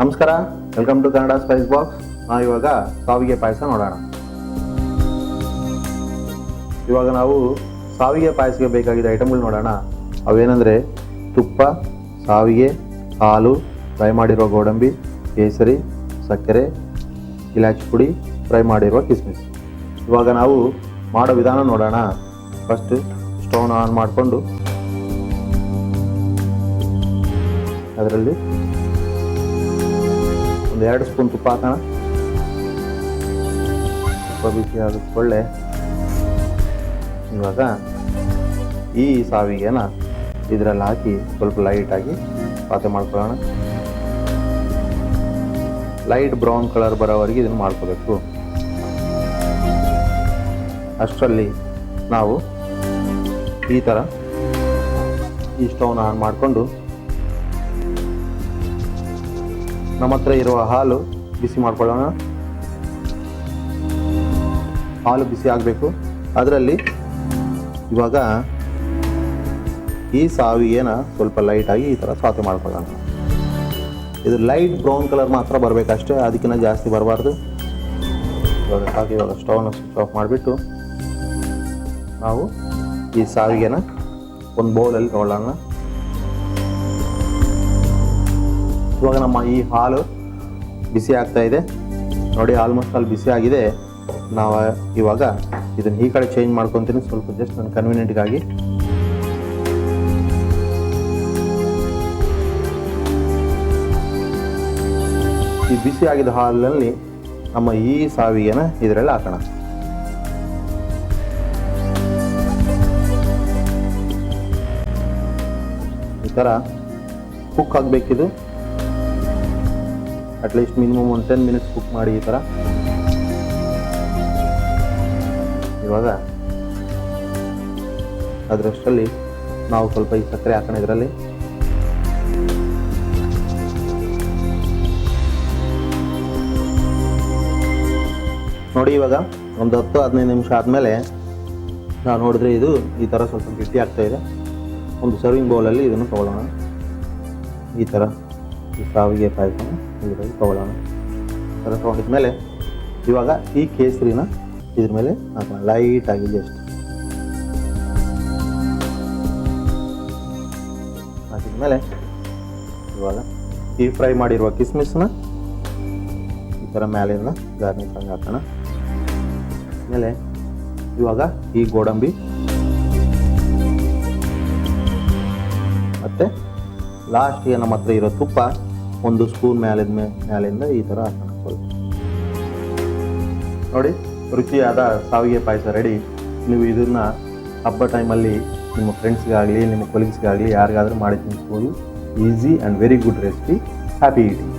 ನಮಸ್ಕಾರ welcome to Kannada spice box ನಾವು ಇವಾಗ ಸಾವಿಗೆ ಪಾಯಸ ನೋಡೋಣ. ಇವಾಗ ನಾವು ಸಾವಿಗೆ ಪಾಯಸಕ್ಕೆ ಬೇಕಾಗಿದ್ದ ಐಟಮ್ಗಳು ನೋಡೋಣ. ಅವೇನೆಂದರೆ ತುಪ್ಪ, ಸಾವಿಗೆ, ಹಾಲು ಫ್ರೈ ಮಾಡಿರೋ ಗೋಡಂಬಿ, ಕೇಸರಿ, ಸಕ್ಕರೆ, ಇಲಾಚಿ ಪುಡಿ ಫ್ರೈ ಮಾಡಿರುವ ಕಿಸ್ಮಿಸ್. ಇವಾಗ ನಾವು ಮಾಡೋ ವಿಧಾನ ನೋಡೋಣ. ಫಸ್ಟ್ ಸ್ಟವ್ನ ಆನ್ ಮಾಡಿಕೊಂಡು, ಅದರಲ್ಲಿ ಒಂದು ಎರಡು ಸ್ಪೂನ್ ತುಪ್ಪ ಹಾಕೋಣ. ತುಪ್ಪ ಬಿಸಿ ಆಗುತ್ತೆ ಇವಾಗ ಈ ಸಾವಿಗೆನ ಇದರಲ್ಲಿ ಹಾಕಿ ಸ್ವಲ್ಪ ಲೈಟಾಗಿ ಪಾತ್ರೆ ಮಾಡ್ಕೊಳ್ಳೋಣ. ಲೈಟ್ ಬ್ರೌನ್ ಕಲರ್ ಬರೋವರೆಗೆ ಇದನ್ನು ಮಾಡ್ಕೋಬೇಕು. ಅಷ್ಟರಲ್ಲಿ ನಾವು ಈ ಥರ ಈ ಸ್ಟವ್ನ ಆನ್ ಮಾಡಿಕೊಂಡು ನಮ್ಮ ಹತ್ರ ಇರುವ ಹಾಲು ಬಿಸಿ ಮಾಡ್ಕೊಳ್ಳೋಣ. ಹಾಲು ಬಿಸಿ ಆಗಬೇಕು. ಅದರಲ್ಲಿ ಇವಾಗ ಈ ಸಾವಿಗೆನ ಸ್ವಲ್ಪ ಲೈಟಾಗಿ ಈ ಥರ ಸ್ವಾತೆ ಮಾಡ್ಕೊಳ್ಳೋಣ. ಇದು ಲೈಟ್ ಬ್ರೌನ್ ಕಲರ್ ಮಾತ್ರ ಬರಬೇಕಷ್ಟೇ ಅದಕ್ಕಿಂತ ಜಾಸ್ತಿ ಬರಬಾರ್ದು. ಇವಾಗ ಸಾಕು ಇವಾಗ ಸ್ಟವ್ನ ಸ್ವಿಚ್ ಆಫ್ ಮಾಡಿಬಿಟ್ಟು ನಾವು ಈ ಸಾವಿಗೆನ ಒಂದು ಬೌಲಲ್ಲಿ ತಗೊಳ್ಳೋಣ. ಇವಾಗ ನಮ್ಮ ಈ ಹಾಲು ಬಿಸಿ ಆಗ್ತಾ ಇದೆ. ನೋಡಿ ಆಲ್ಮೋಸ್ಟ್ ಅಲ್ಲಿ ಬಿಸಿ ಆಗಿದೆ. ನಾವು ಇವಾಗ ಇದನ್ನು ಈ ಕಡೆ ಚೇಂಜ್ ಮಾಡ್ಕೊತೀನಿ. ಸ್ವಲ್ಪ ಜಸ್ಟ್ ನನ್ನ ಕನ್ವೀನಿಯೆಂಟ್ಗಾಗಿ ಈ ಬಿಸಿ ಆಗಿದ ಹಾಲಿನಲ್ಲಿ ನಮ್ಮ ಈ ಸಾವಿಗೆನ ಇದರಲ್ಲಿ ಹಾಕೋಣ. ಈ ಥರ ಕುಕ್ ಆಗಬೇಕಿದು. ಅಟ್ಲೀಸ್ಟ್ ಮಿನಿಮಮ್ ಒಂದು ಟೆನ್ ಮಿನಿಟ್ಸ್ ಕುಕ್ ಮಾಡಿ ಈ ಥರ ಇವಾಗ ಅದರಷ್ಟರಲ್ಲಿ ನಾವು ಸ್ವಲ್ಪ ಈ ಸಕ್ಕರೆ ಹಾಕೋಣ ಇದರಲ್ಲಿ. ನೋಡಿ ಇವಾಗ ಒಂದು ಹತ್ತು ಹದಿನೈದು ನಿಮಿಷ ಆದಮೇಲೆ ನಾವು ನೋಡಿದ್ರೆ ಇದು ಈ ಥರ ಸ್ವಲ್ಪ ಗಟ್ಟಿ ಆಗ್ತಾ ಇದೆ. ಒಂದು ಸರ್ವಿಂಗ್ ಬೌಲಲ್ಲಿ ಇದನ್ನು ತೊಗೊಳ್ಳೋಣ. ಈ ಥರ ಈ ಸಾವಿಗೆ ಪಾಯಸನ ಇದರಲ್ಲಿ ತೊಗೊಳ್ಳೋಣ. ಅದರ ಥರ ತೊಗೊಂಡಿದ್ಮೇಲೆ ಇವಾಗ ಈ ಕೇಸರಿನ ಇದ್ರ ಮೇಲೆ ಹಾಕೋಣ. ಲೈಟಾಗಿ ಜಸ್ಟ್ ಹಾಕಿದ್ಮೇಲೆ ಇವಾಗ ಈ ಫ್ರೈ ಮಾಡಿರುವ ಕಿಸ್ಮಿಸ್ನ ಈ ಥರ ಮೇಲಿಂದ ಗಾರ್ನಿಷ್ ಹಂಗೆ ಹಾಕೋಣ. ಆಮೇಲೆ ಇವಾಗ ಈ ಗೋಡಂಬಿ ಮತ್ತು ಲಾಸ್ಟಿಗೆ ನಮ್ಮ ಹತ್ರ ಇರೋ ತುಪ್ಪ. ಒಂದು ಸ್ಪೂನ್ ಮ್ಯಾಲಿದ ಮ್ಯಾಲಿಂದ ಮೇಲಿಂದ ಈ ಥರ ನೋಡಿ, ರುಚಿಯಾದ ಸಾವಿಗೆ ಪಾಯಸ ರೆಡಿ ನೀವು ಇದನ್ನು ಹಬ್ಬ ಟೈಮಲ್ಲಿ ನಿಮ್ಮ ಫ್ರೆಂಡ್ಸ್ಗಾಗಲಿ ನಿಮ್ಮ ಕೊಲೀಗ್ಸ್ಗಾಗಲಿ ಯಾರಿಗಾದರೂ ಮಾಡಿ ತಿನ್ನಿಸ್ಬೋದು easy and very good recipe happy eating